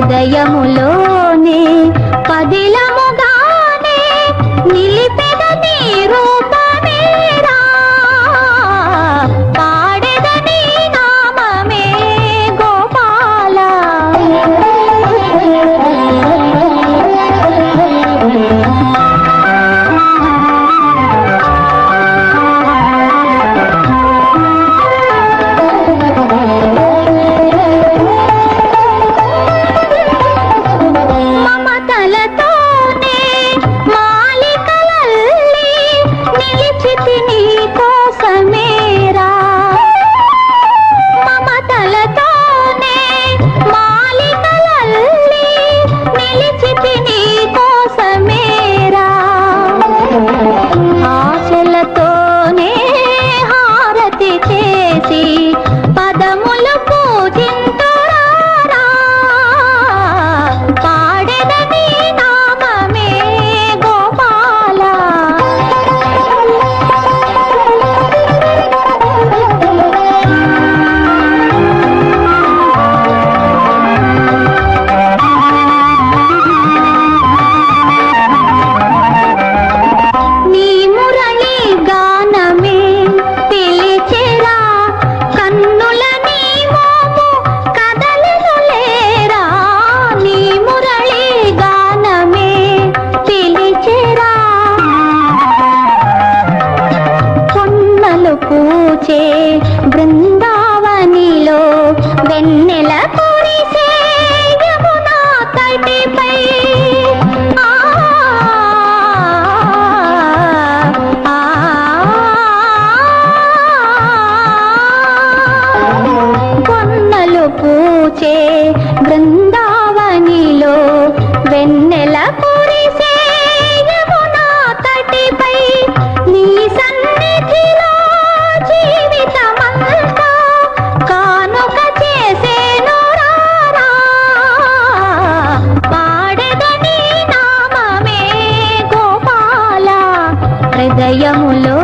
హృదయములో చేసి పూచే బృందావనిలో వెన్నెల కురిసే యమునా తటిపై కొన్నలు పూచే బృందావనిలో వెన్నెల హృదయములో